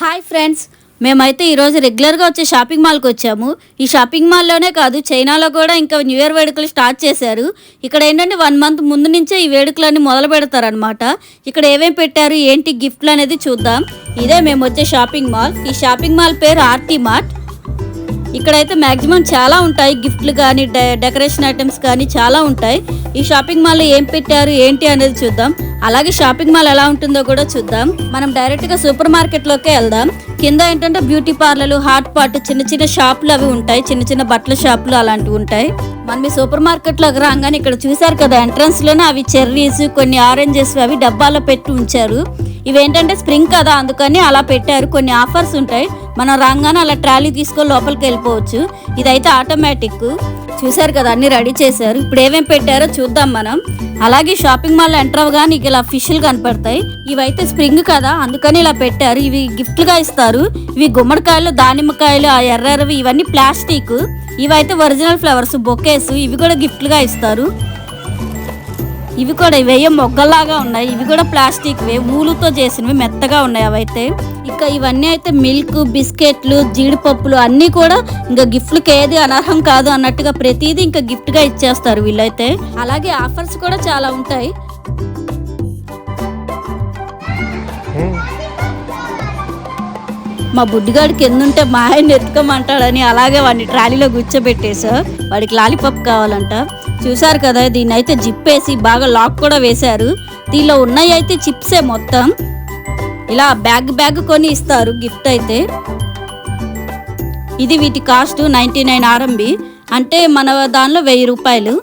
Hi friends మేమైతే ఈరోజు రెగ్యులర్గా వచ్చే షాపింగ్ మాల్కి వచ్చాము. ఈ షాపింగ్ మాల్లోనే కాదు చైనాలో కూడా ఇంకా న్యూ ఇయర్ వేడుకలు స్టార్ట్ చేశారు. ఇక్కడ ఏంటంటే వన్ మంత్ ముందు నుంచే ఈ వేడుకలన్నీ మొదలు పెడతారనమాట ఇక్కడ ఏమేమి పెట్టారు ఏంటి గిఫ్ట్లు అనేది చూద్దాం. ఇదే మేము వచ్చే షాపింగ్ మాల్ ఈ షాపింగ్ మాల్ పేరు ఆర్టీ మార్ట్ ఇక్కడైతే మాక్సిమం చాలా ఉంటాయి. గిఫ్ట్లు కానీ డె- డెకరేషన్ ఐటమ్స్ కానీ చాలా ఉంటాయి. ఈ షాపింగ్ మాల్లో ఏం పెట్టారు ఏంటి అనేది చూద్దాం. అలాగే షాపింగ్ మాల్ ఎలా ఉంటుందో కూడా చూద్దాం. మనం డైరెక్ట్గా సూపర్ మార్కెట్లోకే వెళ్దాం. కింద ఏంటంటే బ్యూటీ పార్లర్లు హాట్ పాట్ చిన్న చిన్న షాపులు అవి ఉంటాయి. చిన్న చిన్న బట్టల షాపులు అలాంటివి ఉంటాయి. మనం ఈ సూపర్ మార్కెట్లోకి రాగానే ఇక్కడ చూసారు కదా ఎంట్రన్స్లోనే అవి చెర్రీస్ కొన్ని ఆరెంజెస్ అవి డబ్బాలో పెట్టి ఉంచారు. ఇవేంటంటే స్ప్రింగ్ కదా అందుకని అలా పెట్టారు. కొన్ని ఆఫర్స్ ఉంటాయి. మనం రాగానే అలా ట్రాలీ తీసుకొని లోపలికి వెళ్ళిపోవచ్చు. ఇదైతే ఆటోమేటిక్. చూసారు కదా అన్ని రెడీ చేశారు. ఇప్పుడు ఏమేమి పెట్టారో చూద్దాం మనం. అలాగే షాపింగ్ మాల్ ఎంటర్ అవగానే నీకు ఇలా ఫిష్లు కనపడతాయి. ఇవైతే స్ప్రింగ్ కదా అందుకని ఇలా పెట్టారు. ఇవి గిఫ్ట్లుగా ఇస్తారు. ఇవి గుమ్మడికాయలు దానిమ్మకాయలు ఆ ఎర్రవి ఇవన్నీ ప్లాస్టిక్. ఇవైతే ఒరిజినల్ ఫ్లవర్స్ బొకేస్ ఇవి కూడా గిఫ్ట్లుగా ఇస్తారు. ఇవి కూడా ఇవేయో మొగ్గల్లాగా ఉన్నాయి. ఇవి కూడా ప్లాస్టిక్ వే ఊలుతో చేసినవి మెత్తగా ఉన్నాయి అవైతే. ఇక ఇవన్నీ అయితే మిల్క్ బిస్కెట్లు జీడిపప్పులు అన్నీ కూడా ఇంకా గిఫ్ట్లకి ఏది అనర్హం కాదు అన్నట్టుగా ప్రతిదీ ఇంకా గిఫ్ట్గా ఇచ్చేస్తారు వీళ్ళైతే. అలాగే ఆఫర్స్ కూడా చాలా ఉంటాయి. మా బుడ్డిగాడు కింద మా ఆయన ఎత్తుకోమంటాడని అలాగే వాడిని ట్రాలీలో కూర్చోబెట్టేసా వాడికి లాలీపాప్ కావాలంట. చూసారు కదా దీన్ని అయితే జిప్ వేసి బాగా లాక్ కూడా వేశారు. దీనిలో ఉన్నాయి అయితే చిప్సే మొత్తం. ఇలా బ్యాగ్ బ్యాగ్ కొని ఇస్తారు గిఫ్ట్ అయితే. ఇది వీటి కాస్ట్ నైంటీ నైన్ ఆర్ఎంబి. అంటే మన దానిలో వెయ్యి రూపాయలు.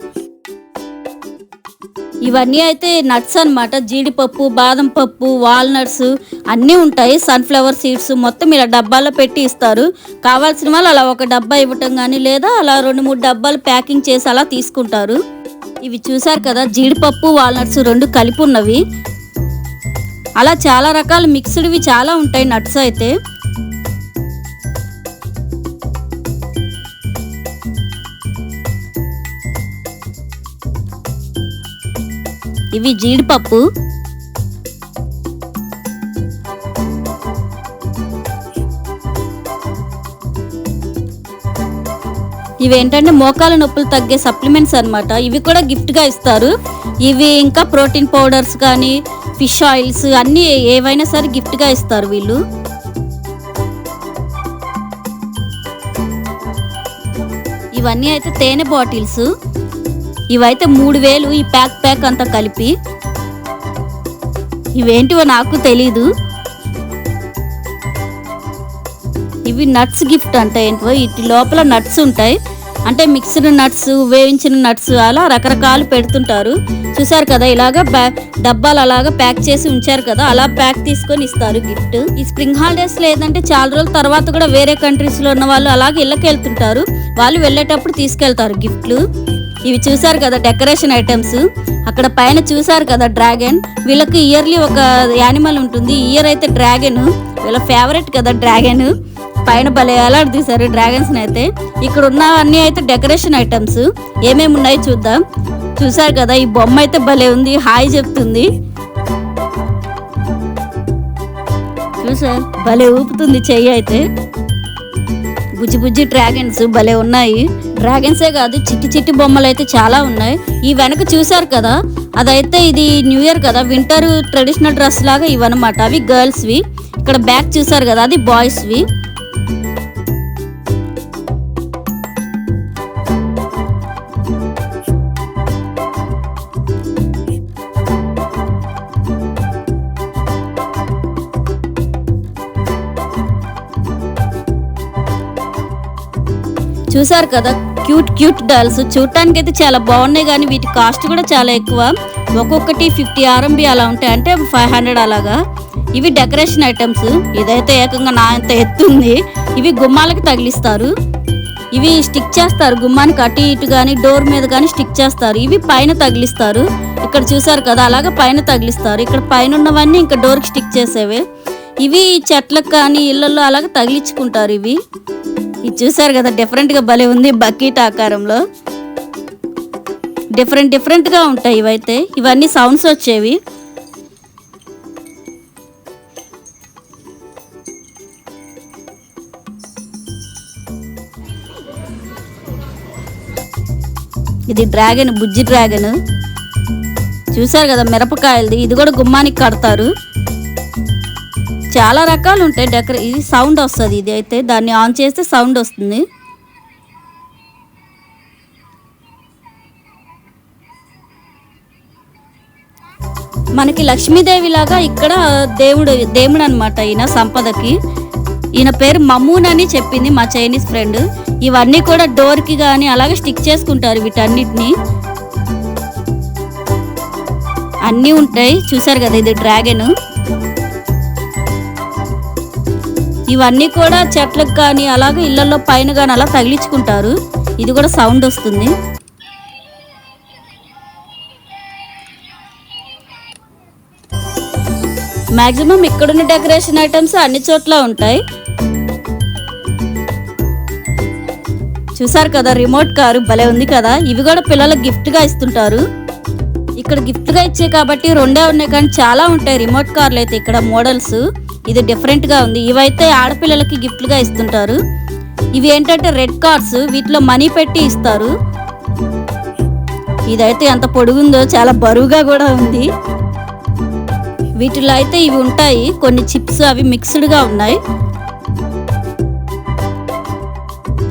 ఇవన్నీ అయితే నట్స్ అన్నమాట. జీడిపప్పు బాదం పప్పు వాల్నట్స్ అన్నీ ఉంటాయి. సన్ఫ్లవర్ సీడ్స్ మొత్తం ఇలా డబ్బాలో పెట్టి ఇస్తారు. కావాల్సిన వాళ్ళు అలా ఒక డబ్బా ఇవ్వటం కానీ లేదా అలా రెండు మూడు డబ్బాలు ప్యాకింగ్ చేసి అలా తీసుకుంటారు. ఇవి చూసారు కదా జీడిపప్పు వాల్నట్స్ రెండు కలిపి ఉన్నవి. అలా చాలా రకాల మిక్స్డ్వి చాలా ఉంటాయి నట్స్ అయితే. ఇవి జీడిపప్పు. ఇవేంటంటే మోకాల నొప్పులు తగ్గే సప్లిమెంట్స్ అన్నమాట. ఇవి కూడా గిఫ్ట్గా గా ఇస్తారు. ఇవి ఇంకా ప్రోటీన్ పౌడర్స్ కానీ ఫిష్ ఆయిల్స్ అన్నీ ఏవైనా సరే గిఫ్ట్గా గా ఇస్తారు వీళ్ళు. ఇవన్నీ అయితే తేనె బాటిల్స్. ఇవైతే మూడు వేలు ఈ ప్యాక్ ప్యాక్ అంతా కలిపి. ఇవేంటివో నాకు తెలీదు. ఇవి నట్స్ గిఫ్ట్ అంట ఏంటో ఇటు లోపల నట్స్ ఉంటాయి. అంటే మిక్స్డ్ నట్స్ వేయించిన నట్స్ అలా రకరకాలు పెడుతుంటారు. చూసారు కదా ఇలాగా డబ్బాలు అలాగా ప్యాక్ చేసి ఉంచారు కదా అలా ప్యాక్ తీసుకొని ఇస్తారు గిఫ్ట్ ఈ స్ప్రింగ్ హాలిడేస్ లేదంటే చాలా రోజుల తర్వాత కూడా వేరే కంట్రీస్లో ఉన్న వాళ్ళు అలాగే ఇళ్ళకి వెళ్తుంటారు వాళ్ళు వెళ్ళేటప్పుడు తీసుకెళ్తారు గిఫ్ట్లు ఇవి చూసారు కదా డెకరేషన్ ఐటమ్స్. అక్కడ పైన చూసారు కదా డ్రాగన్. వీళ్ళకి ఇయర్లీ ఒక యానిమల్ ఉంటుంది. ఇయర్ అయితే డ్రాగన్. వీళ్ళ ఫేవరెట్ కదా డ్రాగన్. పైన భలే ఎలాంటి తీశారు డ్రాగన్స్ అయితే. ఇక్కడ ఉన్నవన్నీ అయితే డెకరేషన్ ఐటమ్స్. ఏమేమి ఉన్నాయో చూద్దాం. చూసారు కదా ఈ బొమ్మ అయితే భలే ఉంది. హాయ్ చెప్తుంది. చూసారు భలే ఊపుతుంది చెయ్యి అయితే. బుజ్జి బుజ్జి డ్రాగన్స్ భలే ఉన్నాయి. డ్రాగన్సే కాదు చిట్టి చిట్టి బొమ్మలు అయితే చాలా ఉన్నాయి. ఈ వెనక చూసారు కదా అదైతే ఇది న్యూ ఇయర్ కదా వింటర్ ట్రెడిషనల్ డ్రెస్ లాగా ఇవన్నమాట. అవి గర్ల్స్వి. ఇక్కడ బ్యాక్ చూసారు కదా అది బాయ్స్వి. చూసారు కదా? Cute cute dolls. చూడటానికి అయితే చాలా బాగున్నాయి కానీ వీటి కాస్ట్ కూడా చాలా ఎక్కువ. ఒక్కొక్కటి ఫిఫ్టీ ఆర్ఎంబి అలా ఉంటాయి. అంటే ఫైవ్ హండ్రెడ్ అలాగా. ఇవి డెకరేషన్ ఐటమ్స్. ఇదైతే ఏకంగా నా అంత ఎత్తుంది ఇవి గుమ్మాలకి తగిలిస్తారు. ఇవి స్టిక్ చేస్తారు. గుమ్మానికి అటు ఇటు కానీ డోర్ మీద కానీ స్టిక్ చేస్తారు. ఇవి పైన తగిలిస్తారు. ఇక్కడ చూసారు కదా? అలాగా పైన తగిలిస్తారు. ఇక్కడ పైన ఉన్నవన్నీ ఇంకా డోర్కి స్టిక్ చేసేవే. ఇవి చెట్లకు కానీ ఇళ్ళల్లో అలాగే తగిలించుకుంటారు ఇవి. ఇది చూసారు కదా డిఫరెంట్గా భలే ఉంది బకెట్ ఆకారంలో. డిఫరెంట్ డిఫరెంట్గా ఉంటాయి ఇవైతే. ఇవన్నీ సౌండ్స్ వచ్చేవి. ఇది డ్రాగన్ బుజ్జి డ్రాగన్ చూసారు కదా మిరపకాయలది. ఇది కూడా గుమ్మానికి కడతారు. చాలా రకాలు ఉంటాయి డెకరే ఇది సౌండ్ వస్తుంది ఇది అయితే దాన్ని ఆన్ చేస్తే సౌండ్ వస్తుంది. మనకి లక్ష్మీదేవి లాగా ఇక్కడ దేవుడు దేవుడు అనమాట ఈయన సంపదకి. ఈయన పేరు మమ్మూన్ అని చెప్పింది మా చైనీస్ ఫ్రెండ్. ఇవన్నీ కూడా డోర్కి కానీ అలాగే స్టిక్ చేసుకుంటారు వీటన్నిటిని. అన్నీ ఉంటాయి చూసారు కదా ఇది డ్రాగన్. ఇవన్నీ కూడా చెట్లకు కానీ అలాగే ఇళ్ళలో పైన కానీ అలా తగిలించుకుంటారు. ఇది కూడా సౌండ్ వస్తుంది. మాక్సిమం ఇక్కడున్న డెకరేషన్ ఐటమ్స్ అన్ని చోట్ల ఉంటాయి. చూసారు కదా రిమోట్ కారు భలే ఉంది కదా. ఇవి కూడా పిల్లలకు గిఫ్ట్గా ఇస్తుంటారు. ఇక్కడ గిఫ్ట్గా ఇచ్చే కాబట్టి రెండే ఉన్నాయి కానీ చాలా ఉంటాయి రిమోట్ కార్లు అయితే ఇక్కడ మోడల్స్. ఇది డిఫరెంట్గా ఉంది. ఇవైతే ఆడపిల్లలకి గిఫ్ట్గా ఇస్తుంటారు. ఇవి ఏంటంటే రెడ్ కార్డ్స్ వీటిలో మనీ పెట్టి ఇస్తారు. ఇదైతే ఎంత పొడుగుందో చాలా బరువుగా కూడా ఉంది. వీటిలో అయితే ఇవి ఉంటాయి. కొన్ని చిప్స్ అవి మిక్స్డ్గా ఉన్నాయి.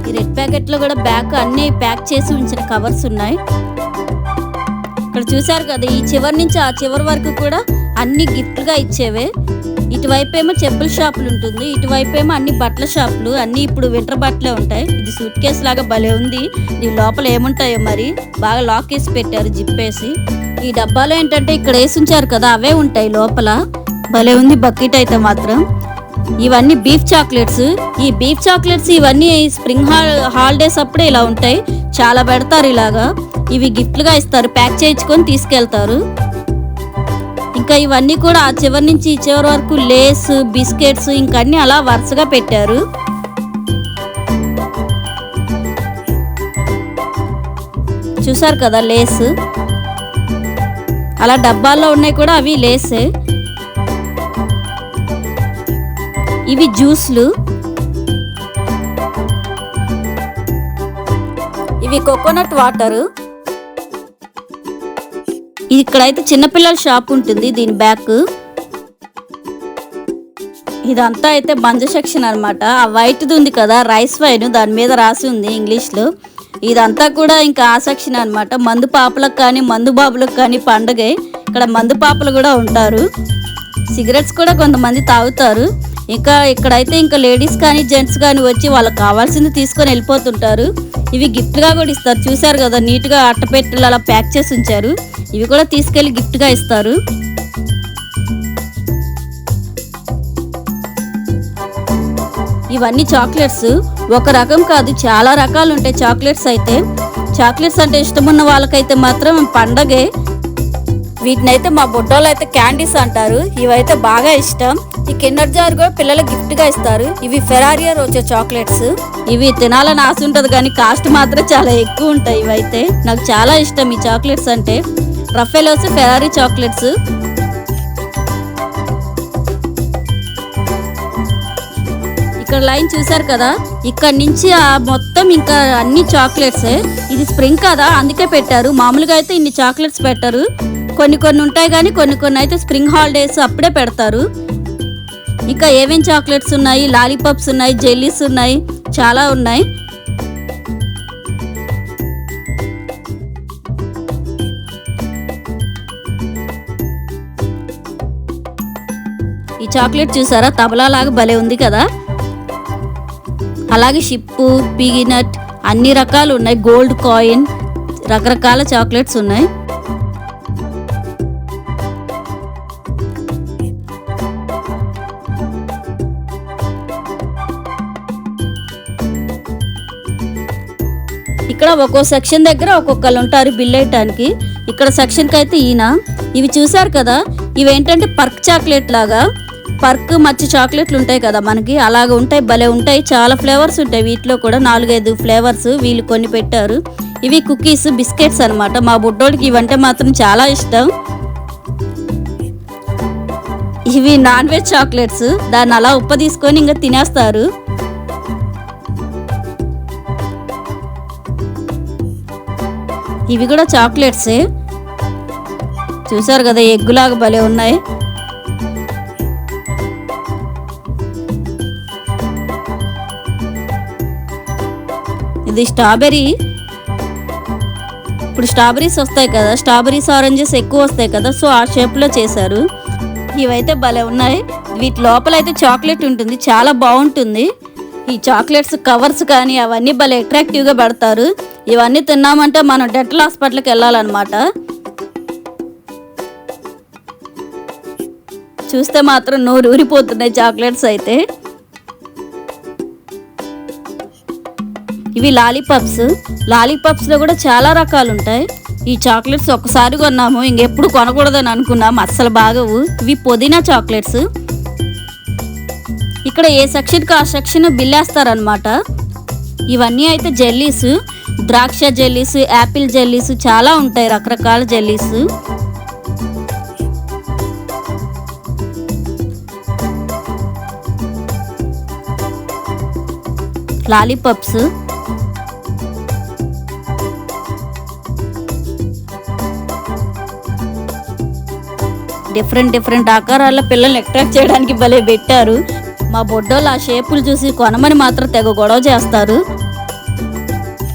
ఈ రెడ్ ప్యాకెట్లో కూడా బ్యాగ్ అన్ని ప్యాక్ చేసి ఉంచిన కవర్స్ ఉన్నాయి. ఇక్కడ చూసారు కదా ఈ చివరి నుంచి ఆ చివరి వరకు కూడా అన్ని గిఫ్ట్గా ఇచ్చేవే. ఇటువైపు ఏమో చెప్పుల షాపులు ఉంటుంది. ఇటువైపు ఏమో అన్ని బట్టల షాపులు అన్ని ఇప్పుడు వింటర్ బట్టలే ఉంటాయి. ఇది సూట్ కేసు లాగా భలే ఉంది. దీని లోపల ఏముంటాయో మరి? బాగా లాక్ వేసి పెట్టారు జిప్పేసి. ఈ డబ్బాలో ఏంటంటే ఇక్కడ వేసి ఉంచారు కదా అవే ఉంటాయి లోపల. భలే ఉంది బకెట్ అయితే మాత్రం. ఇవన్నీ బీఫ్ చాక్లెట్స్. ఈ బీఫ్ చాక్లెట్స్ ఇవన్నీ స్ప్రింగ్ హాల్ హాలిడేస్ అప్పుడే ఇలా ఉంటాయి. చాలా పెడతారు ఇలాగా. ఇవి గిఫ్ట్లుగా ఇస్తారు ప్యాక్ చేయించుకొని తీసుకెళ్తారు. ఇంకా ఇవన్నీ కూడా ఆ చివరి నుంచి ఈ చివరి వరకు లేస్ బిస్కెట్స్ ఇంకా అన్ని అలా వరుసగా పెట్టారు. చూసారు కదా లేస్? అలా డబ్బాల్లో ఉన్నాయి కూడా అవి లేసే. ఇవి జ్యూస్లు. ఇవి కోకోనట్ వాటర్ ఇక్కడైతే చిన్నపిల్లల షాప్ ఉంటుంది దీని బ్యాక్. ఇదంతా అయితే బంజ సెక్షన్ అనమాట ఆ వైట్ది ఉంది కదా రైస్ వైన్ దాని మీద రాసి ఉంది ఇంగ్లీష్లో. ఇదంతా కూడా ఇంకా ఆ సెక్షన్ అనమాట మందు పాపలకు కానీ మందు బాబులకు కానీ పండగే. ఇక్కడ మందు పాపలు కూడా ఉంటారు. సిగరెట్స్ కూడా కొంతమంది తాగుతారు. ఇంకా ఇక్కడైతే ఇంకా లేడీస్ కానీ జెంట్స్ కానీ వచ్చి వాళ్ళకి కావాల్సింది తీసుకొని వెళ్ళిపోతుంటారు. ఇవి గిఫ్ట్గా కూడా ఇస్తారు. చూసారు కదా నీట్గా అట్టపెట్టెలు అలా ప్యాక్ చేసి ఉంచారు. ఇవి కూడా తీసుకెళ్ళి గిఫ్ట్గా ఇస్తారు. ఇవన్నీ చాక్లెట్స్ ఒక రకం కాదు చాలా రకాలు ఉంటాయి చాక్లెట్స్ అయితే. చాక్లెట్స్ అంటే ఇష్టం ఉన్న వాళ్ళకైతే మాత్రం పండగే. వీటినైతే మా బుడ్డోళ్ళు అయితే క్యాండీస్ అంటారు. ఇవైతే బాగా ఇష్టం. ఈ కిండర్ జార్ కూడా పిల్లలకు గిఫ్ట్గా ఇస్తారు. ఇవి ఫెరారియర్ వచ్చే చాక్లెట్స్ ఇవి తినాలని ఆశ ఉంటది కానీ కాస్ట్ మాత్రం చాలా ఎక్కువ ఉంటాయి ఇవైతే నాకు చాలా ఇష్టం ఈ చాక్లెట్స్ అంటే. రఫెలోస్ ఫెరారీ చాక్లెట్స్ ఇక్కడ లైన్ చూసారు కదా? ఇక్కడ నుంచి ఆ మొత్తం ఇంకా అన్ని చాక్లెట్స్ ఇది స్ప్రింగ్ కదా? అందుకే పెట్టారు. మామూలుగా అయితే ఇన్ని చాక్లెట్స్ పెట్టారు. కొన్ని కొన్ని ఉంటాయి కానీ కొన్ని కొన్ని అయితే స్ప్రింగ్ హాలిడేస్ అప్పుడే పెడతారు. ఇంకా ఏమేం చాక్లెట్స్ ఉన్నాయి? లాలీపాప్స్ ఉన్నాయి జెల్లీస్ ఉన్నాయి చాలా ఉన్నాయి. ఈ చాక్లెట్ చూసారా? తబలా లాగా భలే ఉంది కదా? అలాగే షిప్పు పీనట్ అన్ని రకాలు ఉన్నాయి. గోల్డ్ కాయిన్ రకరకాల చాక్లెట్స్ ఉన్నాయి. ఇక్కడ ఒక్కో సెక్షన్ దగ్గర ఒక్కొక్కరు ఉంటారు బిల్ వేయటానికి. ఇక్కడ సెక్షన్కి అయితే ఈయన. ఇవి చూసారు కదా ఇవి ఏంటంటే పర్క్ చాక్లెట్ లాగా. పర్క్ మచ్చి చాక్లెట్లు ఉంటాయి కదా మనకి అలాగ ఉంటాయి భలే ఉంటాయి. చాలా ఫ్లేవర్స్ ఉంటాయి వీటిలో కూడా నాలుగైదు ఫ్లేవర్స్ వీళ్ళు కొన్ని పెట్టారు. ఇవి కుకీస్ బిస్కెట్స్ అన్నమాట. మా బుడ్డోడికి ఇవంటే మాత్రం చాలా ఇష్టం. ఇవి నాన్ వెజ్ చాక్లెట్స్. దాన్ని అలా ఉప్ప తీసుకొని ఇంకా తినేస్తారు. ఇవి కూడా చాక్లెట్సే. చూసారు కదా ఎగ్గులాగా భలే ఉన్నాయి. ఇది స్ట్రాబెర్రీ. ఇప్పుడు స్ట్రాబెరీస్ వస్తాయి కదా స్ట్రాబెరీస్ ఆరెంజెస్ ఎక్కువ వస్తాయి కదా సో ఆ షేప్లో చేశారు. ఇవైతే భలే ఉన్నాయి. వీటి లోపల అయితే చాక్లెట్ ఉంటుంది చాలా బాగుంటుంది. ఈ చాక్లెట్స్ కవర్స్ కానీ అవన్నీ భలే అట్రాక్టివ్గా పెడతారు. ఇవన్నీ తిన్నామంటే మనం డెంటల్ హాస్పిటల్కి వెళ్ళాలన్నమాట. చూస్తే మాత్రం నోరు ఊరిపోతున్నాయి చాక్లెట్స్ అయితే. ఇవి లాలీపాప్స్. లాలీపాప్స్లో కూడా చాలా రకాలు ఉంటాయి ఈ చాక్లెట్స్ ఒక్కసారి కొన్నాము ఇంకెప్పుడు కొనకూడదని అనుకున్నాము అస్సలు బాగవు. ఇవి పుదీనా చాక్లెట్స్. ఇక్కడ ఏ సెక్షన్కి ఆ సెక్షన్ బిల్లేస్తారనమాట ఇవన్నీ అయితే జెల్లీస్. ద్రాక్ష జెల్లీస్ యాపిల్ జెల్లీస్ చాలా ఉంటాయి రకరకాల జెల్లీస్. లాలీపప్స్. డిఫరెంట్ డిఫరెంట్ ఆకారాల పిల్లల్ని అట్రాక్ట్ చేయడానికి భలే పెట్టారు. మా బొడ్డోళ్ళు ఆ షేపులు చూసి కొనమని మాత్రం తెగ గొడవ చేస్తారు.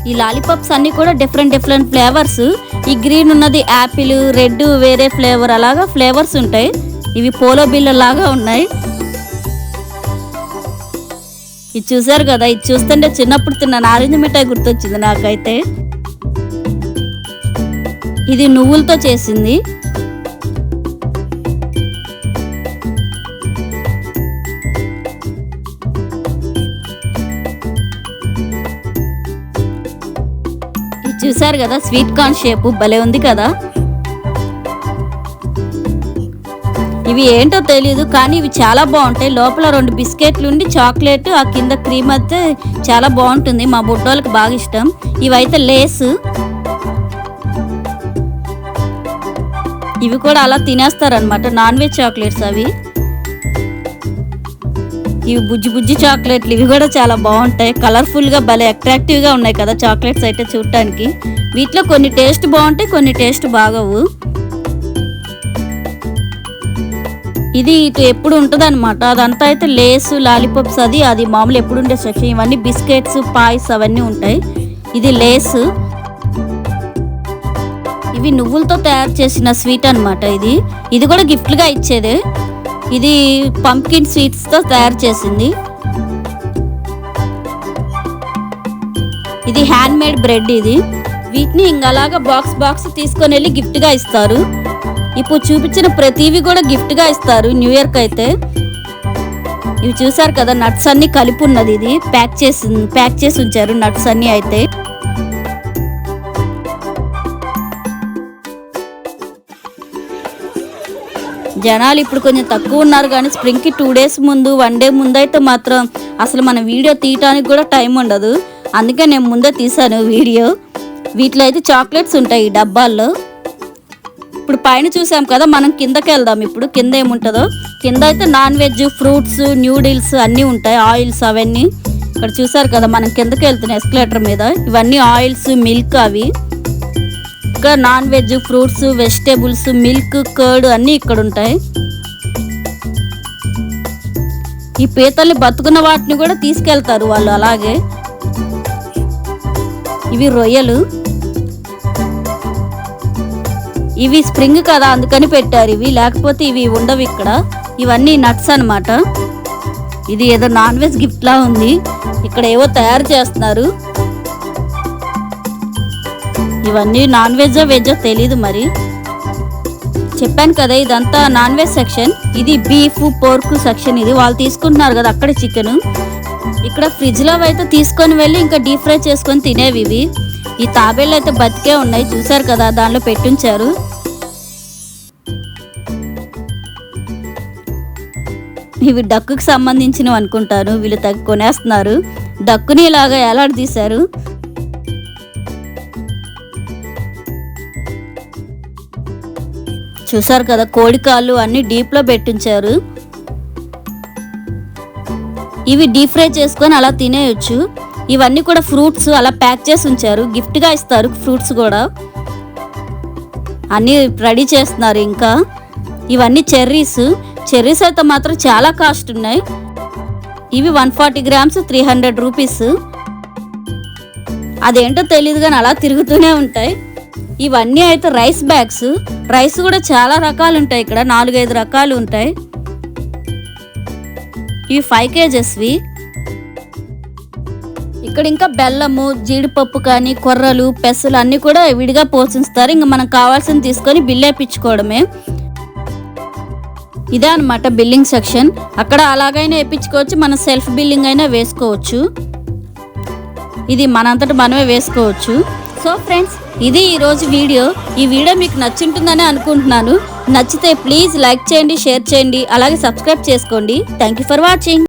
ఈ లాలీపాప్స్ అన్ని కూడా డిఫరెంట్ డిఫరెంట్ ఫ్లేవర్స్ ఈ గ్రీన్ ఉన్నది యాపిల్ రెడ్ వేరే ఫ్లేవర్ అలాగా ఫ్లేవర్స్ ఉంటాయి. ఇవి పోలో బిల్ల లాగా ఉన్నాయి. ఇది చూసారు కదా ఇది చూస్తుంటే చిన్నప్పుడు తిన్న నారింజ మిఠాయి గుర్తొచ్చింది నాకైతే. ఇది నువ్వులతో చేసింది. చూసారు కదా స్వీట్ కార్న్ షేప్ భలే ఉంది కదా? ఇవి ఏంటో తెలియదు కానీ ఇవి చాలా బాగుంటాయి. లోపల రెండు బిస్కెట్లు ఉండి చాక్లెట్ ఆ కింద క్రీమ్ అయితే చాలా బాగుంటుంది. మా బుడ్డోళ్ళకి బాగా ఇష్టం. ఇవైతే లేస్. ఇవి కూడా అలా తినేస్తారనమాట నాన్ వెజ్ చాక్లెట్స్ అవి. ఇవి బుజ్జి బుజ్జి చాక్లెట్లు. ఇవి కూడా చాలా బాగుంటాయి. కలర్ఫుల్గా భలే అట్రాక్టివ్గా ఉన్నాయి కదా చాక్లెట్స్ అయితే చూడటానికి వీటిలో కొన్ని టేస్ట్ బాగుంటాయి కొన్ని టేస్ట్ బాగవు. ఇది ఇటు ఎప్పుడు ఉంటుంది అనమాట అదంతా అయితే లేస్ లాలీపాప్స్ అది అది మామూలు ఎప్పుడు ఉండే సెక్షన్ ఇవన్నీ బిస్కెట్స్ పాయిస్ అవన్నీ ఉంటాయి. ఇది లేస్. ఇవి నువ్వులతో తయారు చేసిన స్వీట్ అన్నమాట ఇది. ఇది కూడా గిఫ్ట్గా ఇచ్చేదే. ఇది పంకిన్ స్వీట్స్తో తయారు చేసింది. ఇది హ్యాండ్ మేడ్ బ్రెడ్ ఇది. వీటిని ఇంక అలాగా బాక్స్ బాక్స్ తీసుకొని వెళ్ళి గిఫ్ట్గా ఇస్తారు. ఇప్పుడు చూపించిన ప్రతివి కూడా గిఫ్ట్గా ఇస్తారు న్యూ ఇయర్కి అయితే. ఇవి చూసారు కదా నట్స్ అన్ని కలిపి ఉన్నది ఇది. ప్యాక్ చేసి ప్యాక్ చేసి ఉంచారు నట్స్ అన్ని అయితే. జనాలు ఇప్పుడు కొంచెం తక్కువ ఉన్నారు కానీ స్ప్రింగ్కి టూ డేస్ ముందు వన్ డే ముందు అయితే మాత్రం అసలు మన వీడియో తీయటానికి కూడా టైం ఉండదు. అందుకే నేను ముందే తీసాను వీడియో. వీటిలో అయితే చాక్లెట్స్ ఉంటాయి ఈ డబ్బాల్లో. ఇప్పుడు పైన చూసాం కదా మనం కిందకి వెళ్దాం ఇప్పుడు. కింద ఏముంటుందో? కింద అయితే నాన్ వెజ్ ఫ్రూట్స్ న్యూడిల్స్ అన్నీ ఉంటాయి. ఆయిల్స్ అవన్నీ. ఇక్కడ చూసారు కదా మనం కిందకి వెళ్తున్నాం ఎస్కలేటర్ మీద. ఇవన్నీ ఆయిల్స్ మిల్క్ అవి. ఇక్కడ non veg fruits vegetables milk curd అన్నీ ఇక్కడ ఉంటాయి. ఈ పీతల్ని బతుకున్న వాటిని కూడా తీసుకెళ్తారు వాళ్ళు అలాగే. ఇవి రొయ్యలు. ఇవి స్ప్రింగ్ కదా అందుకని పెట్టారు ఇవి. లేకపోతే ఇవి ఉండవు ఇక్కడ. ఇవన్నీ నట్స్ అన్నమాట. ఇది ఏదో నాన్ వెజ్ గిఫ్ట్ లా ఉంది. ఇక్కడ ఏవో తయారు చేస్తున్నారు. ఇవన్నీ నాన్ వెజ్జో వెజ్జో తెలీదు మరి. చెప్పాను కదా ఇదంతా నాన్ వెజ్ సెక్షన్. ఇది బీఫ్ పోర్క్ సెక్షన్ ఇది. వాళ్ళు తీసుకుంటున్నారు కదా అక్కడ చికెన్. ఇక్కడ ఫ్రిడ్జ్లో అయితే తీసుకొని వెళ్ళి ఇంకా డీప్ ఫ్రై చేసుకొని తినేవి ఇవి. ఈ తాబేళ్ళు అయితే బతికే ఉన్నాయి. చూసారు కదా దానిలో పెట్టుంచారు. ఇవి డక్కుకి సంబంధించినవి అనుకుంటారు వీళ్ళు కొనేస్తున్నారు. డక్కుని ఇలాగా ఎలాడదీశారు చూసారు కదా కోడి కాళ్ళు అన్ని డీప్లో పెట్టించారు. ఇవి డీప్ ఫ్రై చేసుకొని అలా తినేయచ్చు. ఇవన్నీ కూడా ఫ్రూట్స్ అలా ప్యాక్ చేసి ఉంచారు. గిఫ్ట్గా ఇస్తారు ఫ్రూట్స్ కూడా. అన్నీ రెడీ చేస్తున్నారు ఇంకా. ఇవన్నీ చెర్రీస్. చెర్రీస్ అయితే మాత్రం చాలా కాస్ట్ ఉన్నాయి. ఇవి one forty grams three hundred rupees. అదేంటో తెలియదు కానీ అలా తిరుగుతూనే ఉంటాయి. ఇవన్నీ అయితే రైస్ బ్యాగ్స్. రైస్ కూడా చాలా రకాలు ఉంటాయి ఇక్కడ. నాలుగైదు రకాలు ఉంటాయి ఇవి ఫైవ్ కేజెస్వి. ఇక్కడ ఇంకా బెల్లము జీడిపప్పు కానీ కొర్రలు పెసలు అన్నీ కూడా విడిగా పోషిస్తారు. ఇంకా మనకు కావాల్సింది తీసుకొని బిల్ వేయించుకోవడమే. ఇదే అనమాట బిల్లింగ్ సెక్షన్. అక్కడ అలాగైనా వేయించుకోవచ్చు. మన సెల్ఫ్ బిల్లింగ్ అయినా వేసుకోవచ్చు. ఇది మనంతటి మనమే వేసుకోవచ్చు. సో ఫ్రెండ్స్ ఇది ఈరోజు వీడియో. ఈ వీడియో మీకు నచ్చుంటుందని అనుకుంటున్నాను. నచ్చితే ప్లీజ్ లైక్ చేయండి షేర్ చేయండి అలాగే సబ్స్క్రైబ్ చేసుకోండి. Thank you for watching